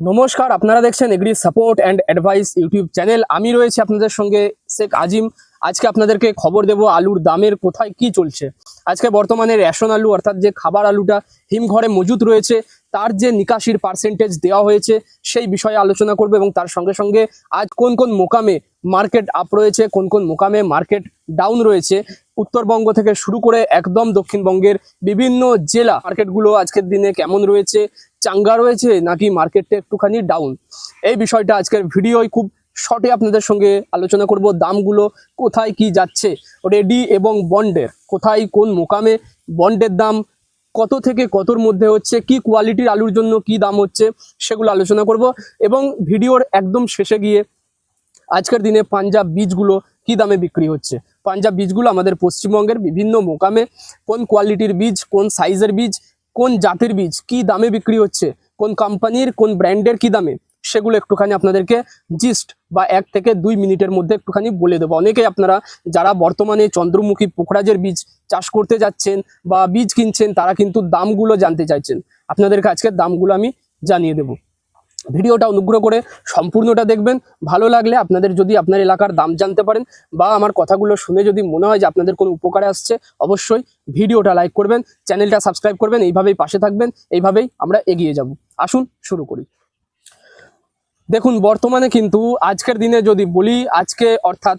নমস্কার, আপনারা দেখছেন agri support and advice YouTube channel. আমি রয়েছি আপনাদের সঙ্গে শেখ আজিম। আজকে আপনাদেরকে খবর দেব আলুর দামের কোথায় কি চলছে। আজকে বর্তমানে রেশন আলু, অর্থাৎ যে খাবার আলুটা হিমঘরে মজুত রয়েছে, তার যে নিকাশির পার্সেন্টেজ দেওয়া হয়েছে, সেই বিষয়ে আলোচনা করবে এবং তার সঙ্গে সঙ্গে আজ কোন কোন মোকামে মার্কেট আপ রয়েছে, কোন কোন মোকামে মার্কেট ডাউন রয়েছে, উত্তরবঙ্গ থেকে শুরু করে একদম দক্ষিণবঙ্গের বিভিন্ন জেলা মার্কেটগুলো আজকের দিনে কেমন রয়েছে চাঙ্গা রয়েছে নাকি মার্কেটটা একটুখানি ডাউন এই বিষয়টা আজকের ভিডিওয় খুব শর্টে আপনাদের সঙ্গে আলোচনা করব, দামগুলো কোথায় কি যাচ্ছে রেডি এবং বন্ডের কোথায় কোন মোকামে বন্ডের দাম কত থেকে কতর মধ্যে হচ্ছে, কি কোয়ালিটির আলুর জন্য কি দাম হচ্ছে, সেগুলো আলোচনা করব এবং ভিডিওর একদম শেষে গিয়ে আজকের দিনে পাঞ্জাব বীজগুলো কি দামে বিক্রি হচ্ছে? পাঞ্জাব বীজগুলো আমাদের পশ্চিমবঙ্গের বিভিন্ন মোকামে কোন কোয়ালিটির বীজ, কোন সাইজের বীজ কোন জাতের বীজ কি দামে বিক্রি হচ্ছে, কোন কোম্পানির কোন ব্র্যান্ডের কি দামে, সেগুলো একটুখানি আপনাদেরকে জিস্ট বা এক থেকে দুই মিনিটের মধ্যে একটুখানি বলে দেবো। অনেকেই আপনারা যারা বর্তমানে চন্দ্রমুখী পোখরাজের বীজ চাষ করতে যাচ্ছেন বা বীজ কিনছেন, তারা কিন্তু দামগুলো জানতে চাইছেন। আপনাদেরকে আজকে দামগুলো আমি জানিয়ে দেবো। ভিডিওটা অনুগ্রহ করে সম্পূর্ণটা দেখবেন। ভালো লাগলে আপনাদের যদি আপনার এলাকার দাম জানতে পারেন বা আমার কথাগুলো শুনে যদি মনে হয় যে আপনাদের কোনো উপকারে আসছে, অবশ্যই ভিডিওটা লাইক করবেন, চ্যানেলটা সাবস্ক্রাইব করবেন, এইভাবেই পাশে থাকবেন, এইভাবেই আমরা এগিয়ে যাব। আসুন শুরু করি। দেখুন, বর্তমানে কিন্তু আজকের দিনে যদি বলি, আজকে অর্থাৎ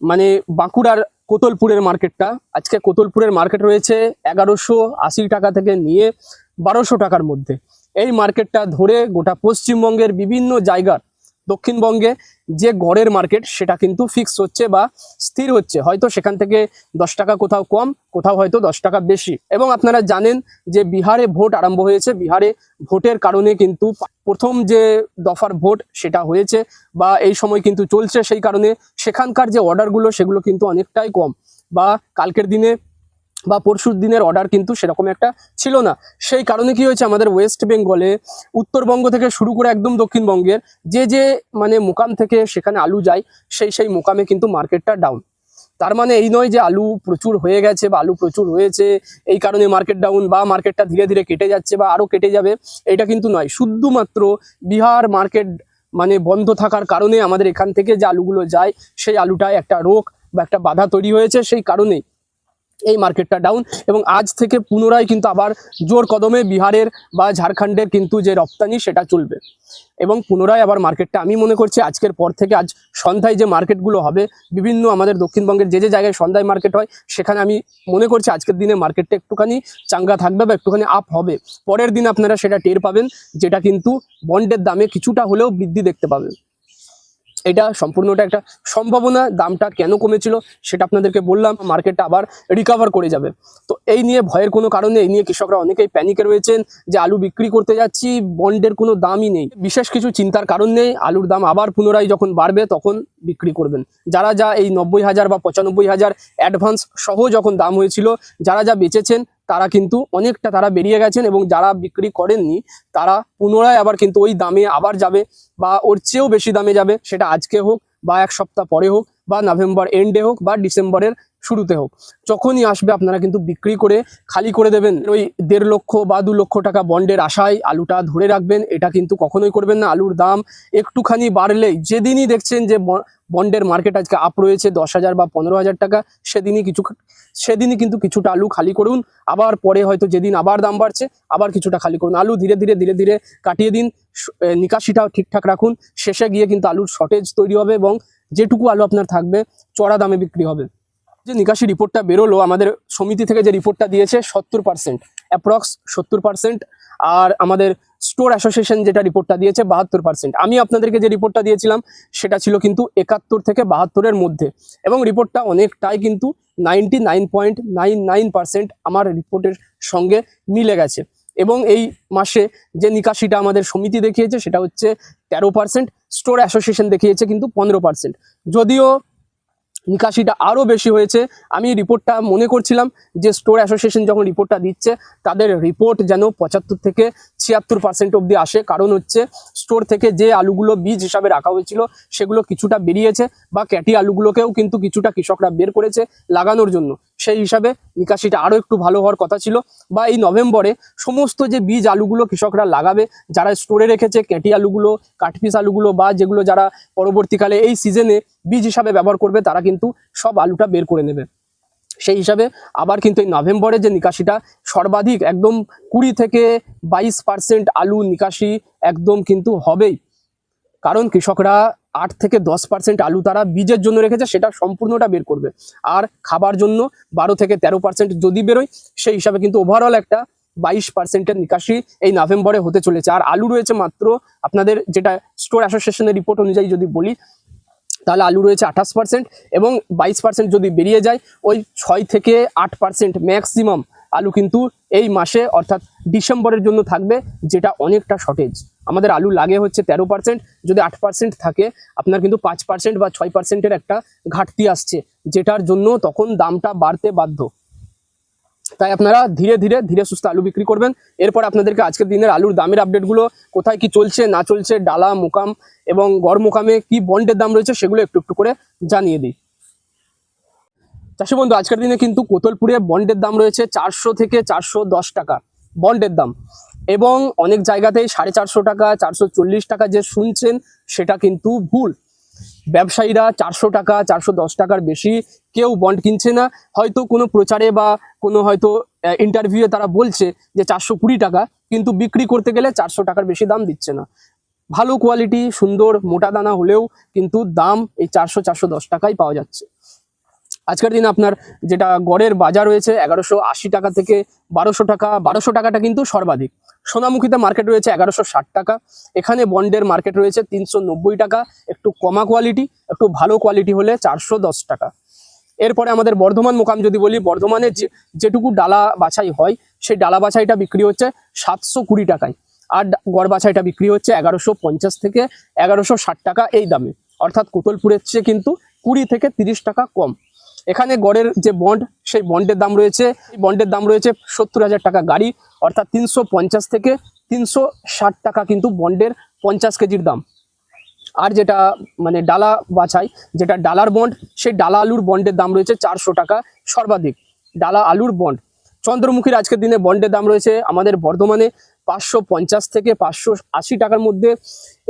মানে বাঁকুড়ার কোতলপুরের মার্কেটটা, আজকে কোতলপুরের মার্কেট রয়েছে এগারোশো আশি টাকা থেকে নিয়ে বারোশো টাকার মধ্যে। এই মার্কেটটা ধরে গোটা পশ্চিমবঙ্গের বিভিন্ন জায়গার দক্ষিণবঙ্গে যে গড়ের মার্কেট, সেটা কিন্তু ফিক্স হচ্ছে বা স্থির হচ্ছে। হয়তো সেখান থেকে দশ টাকা কোথাও কম, কোথাও হয়তো দশ টাকা বেশি। এবং আপনারা জানেন যে বিহারে ভোট আরম্ভ হয়েছে। বিহারে ভোটের কারণে কিন্তু প্রথম যে দফার ভোট, সেটা হয়েছে বা এই সময় কিন্তু চলছে। সেই কারণে সেখানকার যে অর্ডারগুলো সেগুলো কিন্তু অনেকটাই কম। বা কালকের দিনে বা পরশুর দিনের অর্ডার কিন্তু সেরকম একটা ছিল না। সেই কারণে কি হয়েছে? আমাদের ওয়েস্ট বেঙ্গলে উত্তরবঙ্গ থেকে শুরু করে একদম দক্ষিণবঙ্গের যে যে মানে মোকাম থেকে সেখানে আলু যায়, সেই সেই মোকামে কিন্তু মার্কেটটা ডাউন তার মানে এই নয় যে আলু প্রচুর হয়ে গেছে বা আলু প্রচুর হয়েছে, এই কারণে মার্কেট ডাউন বা মার্কেটটা ধীরে ধীরে কেটে যাচ্ছে বা আরও কেটে যাবে, এটা কিন্তু নয়। শুধুমাত্র বিহার মার্কেট মানে বন্ধ থাকার কারণে আমাদের এখান থেকে যে আলুগুলো যায়, সেই আলুটায় একটা রোগ বা একটা বাধা তৈরি হয়েছে। সেই কারণেই এই মার্কেটটা ডাউন এবং আজ থেকে পুনরায় কিন্তু আবার জোর কদমে বিহারের বা ঝাড়খণ্ডের কিন্তু যে রপ্তানি সেটা চলবে। এবং পুনরায় আবার মার্কেটটা আমি মনে করছি আজকের পর থেকে আজ সন্ধ্যায় যে মার্কেটগুলো হবে, বিভিন্ন আমাদের দক্ষিণবঙ্গের যে যে জায়গায় সন্ধ্যায় মার্কেট হয়, সেখানে আমি মনে করছি আজকের দিনে মার্কেটটা একটুখানি চাঙ্গা থাকবে বা একটুখানি আপ হবে। পরের দিন আপনারা সেটা টের পাবেন, যেটা কিন্তু বন্ডের দামে কিছুটা হলেও বৃদ্ধি দেখতে পাবেন। এটা সম্পূর্ণটা একটা সম্ভাবনা, দামটা কেন কমেছিল সেটা আপনাদেরকে বললাম, মার্কেটটা আবার রিকভার করে যাবে। তো এই নিয়ে ভয়ের কোনো কারণে এই নিয়ে কৃষকরা অনেকেই প্যানিকে রয়েছেন যে আলু বিক্রি করতে যাচ্ছি বন্ডের কোনো দামই নেই। বিশেষ কিছু চিন্তার কারণ নেই, আলুর দাম আবার পুনরায় যখন বাড়বে তখন বিক্রি করবেন। যারা যা এই নব্বই হাজার বা পঁচানব্বই হাজার অ্যাডভান্স সহ যখন দাম হয়েছিল, যারা যা বেচেছেন তারা কিন্তু অনেকটা তারা বেরিয়ে গেছেন এবং যারা বিক্রি করেননি, তারা পুনরায় আবার কিন্তু ওই দামে আবার যাবে বা ওর চেয়েও বেশি দামে যাবে। সেটা আজকে হোক বা এক সপ্তাহ পরে হোক বা নভেম্বর এন্ডে হোক বা ডিসেম্বরের শুরুতে হোক। যখনই আসবে আপনারা কিন্তু বিক্রি করে খালি করে দেবেন। ওই দেড় লক্ষ বা দু লক্ষ টাকা বন্ডের আশায় আলুটা ধরে রাখবেন। এটা কিন্তু কখনোই করবেন না। আলুর দাম একটুখানি বাড়লেই যেদিনই দেখছেন যে বন্ডের মার্কেট আজকে আপ রয়েছে দশ হাজার বা পনেরো হাজার টাকা, সেদিনই কিছু সেদিনই কিন্তু কিছুটা আলু খালি করুন। আবার পরে হয়তো যেদিন আবার দাম বাড়ছে, আবার কিছুটা খালি করুন। আলু ধীরে ধীরে ধীরে ধীরে কাটিয়ে দিন। নিকাশিটাও ঠিকঠাক রাখুন। শেষে গিয়ে কিন্তু আলুর শর্টেজ তৈরি হবে এবং যেটুকু আলু আপনার থাকবে, চড়া দামে বিক্রি হবে। যে নিকাশি রিপোর্টটা বেরোলো, আমাদের সমিতি থেকে যে রিপোর্টটা দিয়েছে, সত্তর পার্সেন্ট অ্যাপ্রক্স সত্তর পার্সেন্ট আর আমাদের স্টোর অ্যাসোসিয়েশন যেটা রিপোর্টটা দিয়েছে, বাহাত্তর পার্সেন্ট আমি আপনাদেরকে যে রিপোর্টটা দিয়েছিলাম, সেটা ছিল কিন্তু একাত্তর থেকে বাহাত্তরের মধ্যে। এবং রিপোর্টটা অনেকটাই কিন্তু ninety nine point nine nine percent আমার রিপোর্টের সঙ্গে মিলে গেছে। এবং এই মাসে যে নিকাশিটা আমাদের সমিতি দেখিয়েছে, সেটা হচ্ছে তেরো পার্সেন্ট স্টোর অ্যাসোসিয়েশন দেখিয়েছে কিন্তু পনেরো পার্সেন্ট যদিও নিকাশিটা আরও বেশি হয়েছে। আমি রিপোর্টটা মনে করছিলাম যে স্টোর অ্যাসোসিয়েশন যখন রিপোর্টটা দিচ্ছে, তাদের রিপোর্ট যেন পঁচাত্তর থেকে ছিয়াত্তর পার্সেন্ট অবধি আসে। কারণ হচ্ছে স্টোর থেকে যে আলুগুলো বীজ হিসাবে রাখা হয়েছিল, সেগুলো কিছুটা বেরিয়েছে বা ক্যাটি আলুগুলোকেও কিন্তু কিছুটা কৃষকরা বের করেছে লাগানোর জন্য। সেই হিসাবে নিকাশিটা আরও একটু ভালো হওয়ার কথা ছিল। বা এই নভেম্বরে সমস্ত যে বীজ আলুগুলো কৃষকরা লাগাবে, যারা স্টোরে রেখেছে, ক্যাটি আলুগুলো, কাঠপিস আলুগুলো বা যেগুলো যারা পরবর্তীকালে এই সিজনে বীজ হিসাবে ব্যবহার করবে, তারা কিন্তু সব আলুটা বের করে নেবে। সেই হিসাবে আবার কিন্তু এই নভেম্বরে যে নিকাশিটা, সর্বাধিক একদম কুড়ি থেকে বাইশ পার্সেন্ট আলু নিকাশি একদম কিন্তু হবেই। কারণ কৃষকরা আট থেকে দশ পার্সেন্ট আলু তারা বীজের জন্য রেখেছে, সেটা সম্পূর্ণটা বের করবে। আর খাবার জন্য বারো থেকে তেরো পার্সেন্ট যদি বেরোয়, সেই হিসাবে কিন্তু ওভারঅল একটা বাইশ পার্সেন্টের নিকাশি এই নভেম্বরে হতে চলেছে। আর আলু রয়েছে মাত্র, আপনাদের যেটা স্টোর অ্যাসোসিয়েশনের রিপোর্ট অনুযায়ী যদি বলি তাহলে আলু রয়েছে আঠাশ পার্সেন্ট এবং বাইশ পার্সেন্ট যদি বেরিয়ে যায়, ওই ছয় থেকে আট পার্সেন্ট ম্যাক্সিমাম আলু কিন্তু এই মাসে অর্থাৎ ডিসেম্বরের জন্য থাকবে, যেটা অনেকটা শর্টেজ আমাদের আলু লাগে হচ্ছে তেরো পার্সেন্ট যদি আট পার্সেন্ট থাকে, আপনার কিন্তু পাঁচ পার্সেন্ট বা ছয় পার্সেন্টের একটা ঘাটতি আসছে, যেটার জন্য তখন দামটা বাড়তে বাধ্য। তাই আপনারা ধীরে ধীরে ধীরে সুস্থ আলু বিক্রি করবেন। এরপর আপনাদেরকে আজকের দিনের আলুর দামের আপডেটগুলো কোথায় কি চলছে, না চলছে, ডালা, মোকাম এবং গড় মোকামে কি বন্ডের দাম রয়েছে সেগুলো একটু একটু করে জানিয়ে দিই। চাষি বন্ধু, আজকের দিনে কিন্তু কোতলপুরে বন্ডের দাম রয়েছে চারশো থেকে চারশো দশ টাকা বন্ডের দাম। এবং অনেক জায়গাতেই সাড়ে চারশো টাকা, চারশো চল্লিশ টাকা যে শুনছেন, সেটা কিন্তু ভুল। ব্যবসায়ীরা চারশো টাকা, চারশো দশ টাকার বেশি কেউ বন্ড কিনছে না। হয়তো কোনো প্রচারে বা কোনো হয়তো ইন্টারভিউয়ে তারা বলছে যে চারশো কুড়ি টাকা, কিন্তু বিক্রি করতে গেলে চারশো টাকার বেশি দাম দিচ্ছে না। ভালো কোয়ালিটি সুন্দর, মোটা দানা হলেও কিন্তু দাম এই চারশো চারশো দশ টাকাই পাওয়া যাচ্ছে। আজকের দিনে আপনার যেটা গড়ের বাজার রয়েছে, এগারোশো আশি টাকা থেকে বারোশো টাকা, বারোশো টাকাটা কিন্তু সর্বাধিক। সোনামুখীতে মার্কেট রয়েছে এগারোশো ষাট টাকা। এখানে বন্ডের মার্কেট রয়েছে তিনশো নব্বই টাকা। একটু কমা কোয়ালিটি একটু ভালো কোয়ালিটি হলে চারশো দশ টাকা। এরপরে আমাদের বর্ধমান মোকাম যদি বলি, বর্ধমানে যে, যেটুকু ডালা বাছাই হয়, সেই ডালা বাছাইটা বিক্রি হচ্ছে সাতশো কুড়ি টাকায়। আর গড় বাছাইটা বিক্রি হচ্ছে এগারোশো পঞ্চাশ থেকে এগারোশো ষাট টাকা এই দামে। অর্থাৎ কোতলপুরের চেয়ে কিন্তু কুড়ি থেকে তিরিশ টাকা কম। এখানে গড়ের যে বন্ড সেই বন্ডের দাম রয়েছে। এই বন্ডের দাম রয়েছে সত্তর হাজার টাকা গাড়ি, অর্থাৎ তিনশো পঞ্চাশ থেকে তিনশো ষাট টাকা কিন্তু বন্ডের পঞ্চাশ কেজির দাম। আর যেটা মানে ডালা বাছাই, যেটা ডালার বন্ড সেই ডালা আলুর বন্ডের দাম রয়েছে চারশো টাকা সর্বাধিক। ডালা আলুর বন্ড চন্দ্রমুখীর আজকের দিনে বন্ডের দাম রয়েছে আমাদের বর্ধমানে পাঁচশো পঞ্চাশ থেকে পাঁচশো আশি টাকার মধ্যে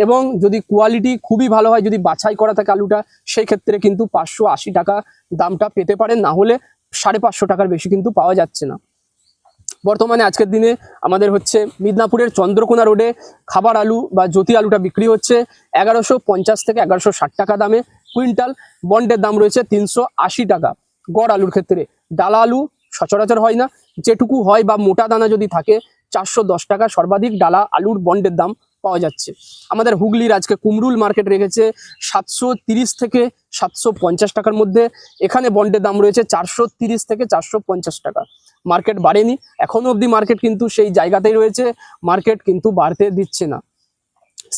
এবং যদি কোয়ালিটি খুবই ভালো হয়, যদি বাছাই করা থাকে আলুটা সেই ক্ষেত্রে কিন্তু পাঁচশো আশি টাকা দামটা পেতে পারেন। না হলে সাড়ে পাঁচশো টাকার বেশি কিন্তু পাওয়া যাচ্ছে না। বর্তমানে আজকের দিনে আমাদের হচ্ছে মিদনাপুরের চন্দ্রকোনা রোডে খাবার আলু বা জ্যোতি আলুটা বিক্রি হচ্ছে এগারোশো পঞ্চাশ থেকে এগারোশো ষাট টাকা দামে। কুইন্টাল বন্ডের দাম রয়েছে তিনশো আশি টাকা। গড় আলুর ক্ষেত্রে ডালা আলু সচরাচর হয় না। যেটুকু হয় বা মোটা দানা যদি থাকে, চারশো দশ টাকা সর্বাধিক ডালা আলুর বন্ডের দাম পাওয়া যাচ্ছে। আমাদের হুগলির আজকে কুমরুল মার্কেট রেখেছে সাতশো থেকে সাতশো পঞ্চাশ টাকার মধ্যে। এখানে বন্ডের দাম রয়েছে চারশো থেকে চারশো পঞ্চাশ টাকা। মার্কেট বাড়েনি। এখনও অবধি মার্কেট কিন্তু সেই জায়গাতেই রয়েছে। মার্কেট কিন্তু বাড়তে দিচ্ছে না।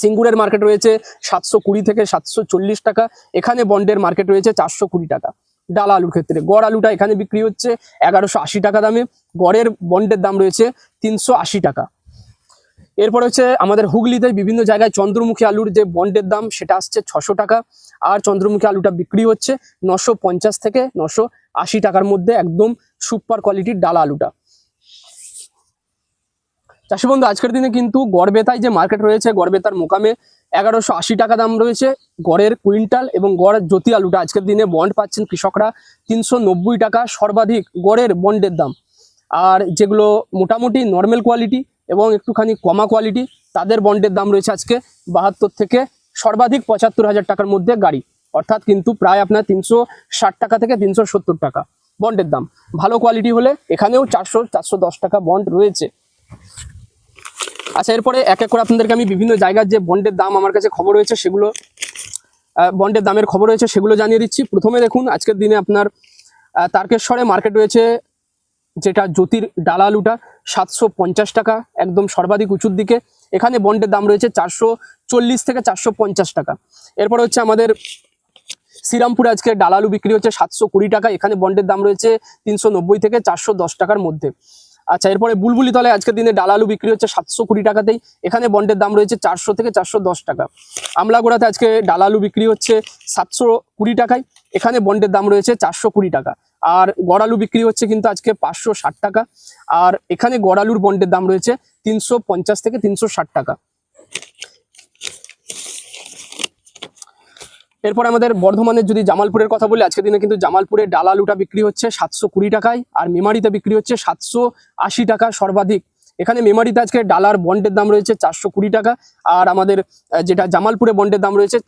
সিঙ্গুরের মার্কেট রয়েছে সাতশো কুড়ি থেকে সাতশো চল্লিশ টাকা। এখানে বন্ডের মার্কেট রয়েছে চারশো কুড়ি টাকা। ডাল আলুর ক্ষেত্রে। গড় আলুটা এখানে বিক্রি হচ্ছে এগারোশো আশি টাকা দামে। গড়ের বন্ডের দাম রয়েছে তিনশো আশি টাকা। এরপর হচ্ছে আমাদের হুগলিতে বিভিন্ন জায়গায় চন্দ্রমুখী আলুর যে বন্ডের দাম, সেটা আসছে ছশো টাকা। আর চন্দ্রমুখী আলুটা বিক্রি হচ্ছে নশো পঞ্চাশ থেকে নশো আশি টাকার মধ্যে একদম সুপার কোয়ালিটির ডালা আলুটা। চাষি বন্ধু, আজকের দিনে কিন্তু গড়বেতায় যে মার্কেট রয়েছে, গড়বেতার মোকামে এগারোশো আশি টাকা দাম রয়েছে। গড়ের কুইন্টাল এবং গড়ের জ্যোতি আলুটা আজকের দিনে বন্ড পাচ্ছেন কৃষকরা তিনশো নব্বই টাকা সর্বাধিক গড়ের বন্ডের দাম। আর যেগুলো মোটামুটি নর্মাল কোয়ালিটি এবং একটুখানি কমা কোয়ালিটি তাদের বন্ডের দাম রয়েছে আজকে বাহাত্তর থেকে সর্বাধিক পঁচাত্তর হাজার টাকার মধ্যে গাড়ি। অর্থাৎ কিন্তু প্রায় আপনার তিনশো ষাট টাকা থেকে তিনশো সত্তর টাকা বন্ডের দাম। ভালো কোয়ালিটি হলে এখানেও চারশো চারশো টাকা বন্ড রয়েছে। আচ্ছা এরপরে এক এক করে আপনাদেরকে আমি বিভিন্ন জায়গার যে বন্ডের দাম আমার কাছে খবর রয়েছে, সেগুলো বন্ডের দামের খবর রয়েছে, সেগুলো জানিয়ে দিচ্ছি। প্রথমে দেখুন, আজকের দিনে আপনার তারকেশ্বরে মার্কেট রয়েছে, যেটা জ্যোতির ডালা আলুটা সাতশো পঞ্চাশ টাকা, একদম সর্বাধিক উঁচুর দিকে। এখানে বন্ডের দাম রয়েছে চারশো চল্লিশ থেকে চারশো পঞ্চাশ টাকা। এরপর হচ্ছে আমাদের শ্রীরামপুরে আজকে ডালালু বিক্রি হচ্ছে সাতশো কুড়ি টাকা, এখানে বন্ডের দাম রয়েছে তিনশো নব্বই থেকে চারশো দশ টাকার মধ্যে। আচ্ছা এরপরে বুলবুলি তলায় আজকের দিনে ডাল আলু বিক্রি হচ্ছে সাতশো কুড়ি টাকাতেই। এখানে বন্ডের দাম রয়েছে চারশো থেকে চারশো দশ টাকা। আমলাগোড়াতে আজকে ডাল আলু বিক্রি হচ্ছে সাতশো কুড়ি টাকায়। এখানে বন্ডের দাম রয়েছে চারশো কুড়ি টাকা। আর গড়ালু বিক্রি হচ্ছে কিন্তু আজকে পাঁচশো ষাট টাকা। আর এখানে গড়ালুর বন্ডের দাম রয়েছে তিনশো পঞ্চাশ থেকে তিনশো ষাট টাকা। এরপর আমাদের বর্ধমানের যদি জামালপুরের কথা বলি, আজকের দিনে কিন্তু জামালপুরে ডাল আলুটা বিক্রি হচ্ছে সাতশো কুড়ি টাকায় আর মেমারিতে বিক্রি হচ্ছে সাতশো আশি টাকা সর্বাধিক। এখানে মেমারিতে আজকে ডালার বন্ডের দাম রয়েছে চারশো কুড়ি টাকা আর আমাদের যেটা জামালপুরে বন্ডের দাম রয়েছে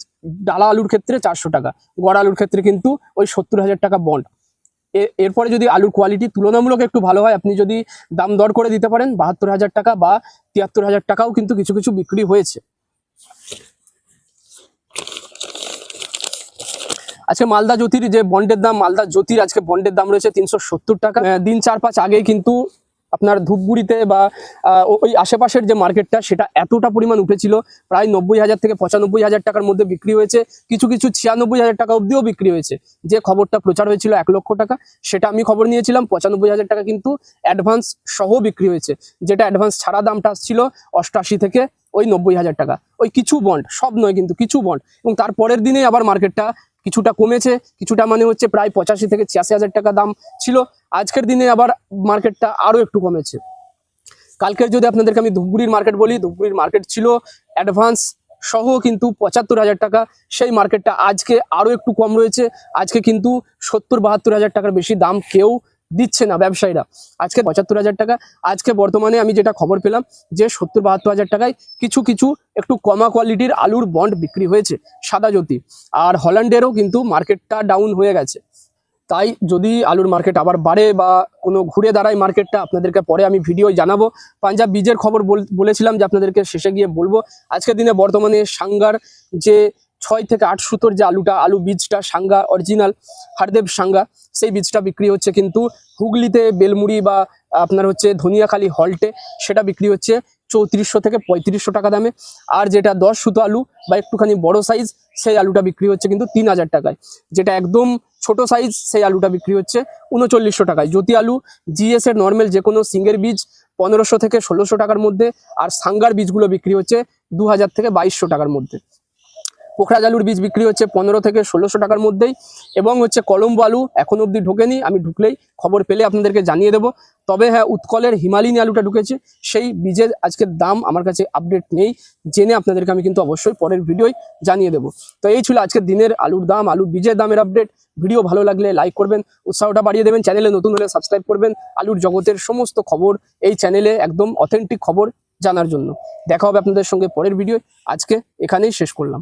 ডালা আলুর ক্ষেত্রে চারশো টাকা। গড় আলুর ক্ষেত্রে কিন্তু ওই সত্তর হাজার টাকা বন্ড। এরপরে যদি আলুর কোয়ালিটি তুলনামূলক একটু ভালো হয়, আপনি যদি দাম দর করে দিতে পারেন বাহাত্তর হাজার টাকা বা তিয়াত্তর হাজার টাকাও কিন্তু কিছু কিছু বিক্রি হয়েছে। আজকে মালদা জ্যোতির যে বন্ডের দাম, মালদা জ্যোতির আজকে বন্ডের দাম রয়েছে তিনশো সত্তর টাকা। দিন চার পাঁচ আগেই কিন্তু আপনার ধূপগুড়িতে বা ওই আশেপাশের যে মার্কেটটা, সেটা এতটা পরিমাণ উঠেছিল। প্রায় নব্বই হাজার থেকে পঁচানব্বই হাজার টাকার মধ্যে বিক্রি হয়েছে। কিছু কিছু ছিয়ানব্বই হাজার টাকা অবধিও বিক্রি হয়েছে। যে খবরটা প্রচার হয়েছিল এক লক্ষ টাকা, সেটা আমি খবর নিয়েছিলাম। পঁচানব্বই হাজার টাকা কিন্তু অ্যাডভান্স সহ বিক্রি হয়েছে। যেটা অ্যাডভান্স ছাড়া দামটা আসছিল অষ্টআশি থেকে ওই নব্বই হাজার টাকা। ওই কিছু বন্ড, সব নয় কিন্তু কিছু বন্ড। এবং তারপরের দিনে আবার মার্কেটটা কিছুটা কমেছে, কিছুটা মানে হচ্ছে প্রায় পঁচাশি থেকে ছিয়াশি হাজার টাকা দাম ছিল। আজকের দিনে আবার মার্কেটটা আরও একটু কমেছে। কালকের যদি আপনাদেরকে আমি ধূপগুড়ির মার্কেট বলি, ধূপগুড়ির মার্কেট ছিল অ্যাডভান্স সহ কিন্তু পঁচাত্তর হাজার টাকা। সেই মার্কেটটা আজকে আরও একটু কম রয়েছে। আজকে কিন্তু সত্তর বাহাত্তর হাজার টাকার বেশি দাম কেউ দিচ্ছে না ব্যবসায়ীরা। আজকে পঁচাত্তর হাজার টাকা, আজকে বর্তমানে আমি যেটা খবর পেলাম যে সত্তর বাহাত্তর হাজার টাকায় কিছু কিছু একটু কমা কোয়ালিটির আলুর বন্ড বিক্রি হয়েছে সাদা জ্যোতি। আর হল্যান্ডেরও কিন্তু মার্কেটটা ডাউন হয়ে গেছে। তাই যদি আলুর মার্কেট আবার বাড়ে বা কোনো ঘুরে দাঁড়ায় মার্কেটটা, আপনাদেরকে পরে আমি ভিডিও জানাব। পাঞ্জাব বীজের খবর বল- বলেছিলাম যে আপনাদেরকে শেষে গিয়ে বলব। আজকের দিনে বর্তমানে সাঙ্গার যে ছয় থেকে আট সুতোর যে আলুটা, আলু বীজটা, সাঙ্গা অরিজিনাল হারদেব সাঙ্গা, সেই বীজটা বিক্রি হচ্ছে কিন্তু হুগলিতে বেলমুড়ি বা আপনার হচ্ছে ধনিয়াখালি হল্টে সেটা বিক্রি হচ্ছে চৌত্রিশশো থেকে পঁয়ত্রিশশো টাকা দামে। আর যেটা দশ সুতো আলু বা একটুখানি বড় সাইজ সেই আলুটা বিক্রি হচ্ছে কিন্তু তিন হাজার টাকায়। যেটা একদম ছোট সাইজ সেই আলুটা বিক্রি হচ্ছে উনচল্লিশশো টাকায়। জ্যোতি আলু জিএস এর নর্মাল যে কোনো সিঙ্গের বীজ পনেরোশো থেকে ষোলোশো টাকার মধ্যে, আর সাঙ্গার বীজগুলো বিক্রি হচ্ছে দু হাজার থেকে বাইশশো টাকার মধ্যে। পোখরাজ আলুর বীজ বিক্রি হচ্ছে পনেরো থেকে ষোলোশো টাকার মধ্যেই এবং হচ্ছে কলম্বো আলু এখন অবধি ঢোকেনি, আমি ঢুকলেই খবর পেলে আপনাদেরকে জানিয়ে দেবো। তবে হ্যাঁ উৎকলের হিমালিনী আলুটা ঢুকেছে, সেই বীজের আজকের দাম আমার কাছে আপডেট নেই, জেনে আপনাদেরকে আমি কিন্তু অবশ্যই পরের ভিডিওই জানিয়ে দেবো। তো এই ছিল আজকের দিনের আলুর দাম, আলু বীজের দামের আপডেট ভিডিও ভালো লাগলে লাইক করবেন, উৎসাহটা বাড়িয়ে দেবেন চ্যানেলে নতুন হলে সাবস্ক্রাইব করবেন, আলুর জগতের সমস্ত খবর এই চ্যানেলে একদম অথেন্টিক খবর জানার জন্য। দেখা হবে আপনাদের সঙ্গে পরের ভিডিও আজকে এখানেই শেষ করলাম।